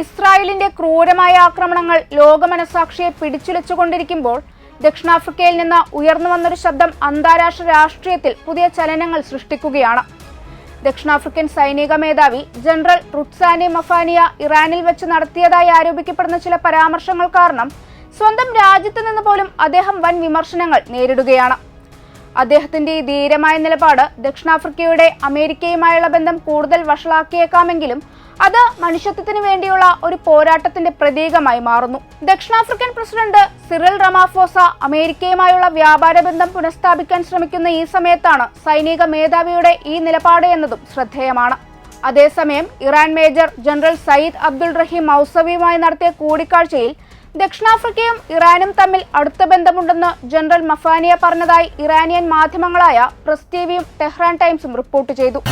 ഇസ്രായേലിന്റെ ക്രൂരമായ ആക്രമണങ്ങൾ ലോകമനസാക്ഷിയെ പിടിച്ചുലച്ചുകൊണ്ടിരിക്കുമ്പോൾ ദക്ഷിണാഫ്രിക്കയിൽ നിന്ന് ഉയർന്നു വന്നൊരു ശബ്ദം അന്താരാഷ്ട്ര രാഷ്ട്രീയത്തിൽ പുതിയ ചലനങ്ങൾ സൃഷ്ടിക്കുകയാണ്. ദക്ഷിണാഫ്രിക്കൻ സൈനിക മേധാവി ജനറൽ റുട്സാനി മഫാനിയ ഇറാനിൽ വെച്ച് നടത്തിയതായി ആരോപിക്കപ്പെടുന്ന ചില പരാമർശങ്ങൾ കാരണം സ്വന്തം രാജ്യത്ത് നിന്ന് പോലും അദ്ദേഹം വൻ വിമർശനങ്ങൾ നേരിടുകയാണ്. അദ്ദേഹത്തിന്റെ ഈ ധീരമായ നിലപാട് ദക്ഷിണാഫ്രിക്കയുടെ അമേരിക്കയുമായുള്ള ബന്ധം കൂടുതൽ വഷളാക്കിയേക്കാമെങ്കിലും അത് മനുഷ്യത്വത്തിന് വേണ്ടിയുള്ള ഒരു പോരാട്ടത്തിന്റെ പ്രതീകമായി മാറുന്നു. ദക്ഷിണാഫ്രിക്കൻ പ്രസിഡന്റ് സിറിൽ റമാഫോസ അമേരിക്കയുമായുള്ള വ്യാപാര ബന്ധം പുനഃസ്ഥാപിക്കാൻ ശ്രമിക്കുന്ന ഈ സമയത്താണ് സൈനിക മേധാവിയുടെ ഈ നിലപാട് എന്നതും ശ്രദ്ധേയമാണ്. അതേസമയം Iran major general Sayyid Abdul Rahim മൗസവിയുമായി നടത്തിയ കൂടിക്കാഴ്ചയിൽ ദക്ഷിണാഫ്രിക്കയും ഇറാനും തമ്മിൽ അടുത്ത ബന്ധമുണ്ടെന്ന് ജനറൽ മഫാനിയ പറഞ്ഞതായി ഇറാനിയൻ മാധ്യമങ്ങളായ പ്രസ് ടിവിയും ടെഹ്റാൻ ടൈംസും റിപ്പോർട്ട് ചെയ്തു.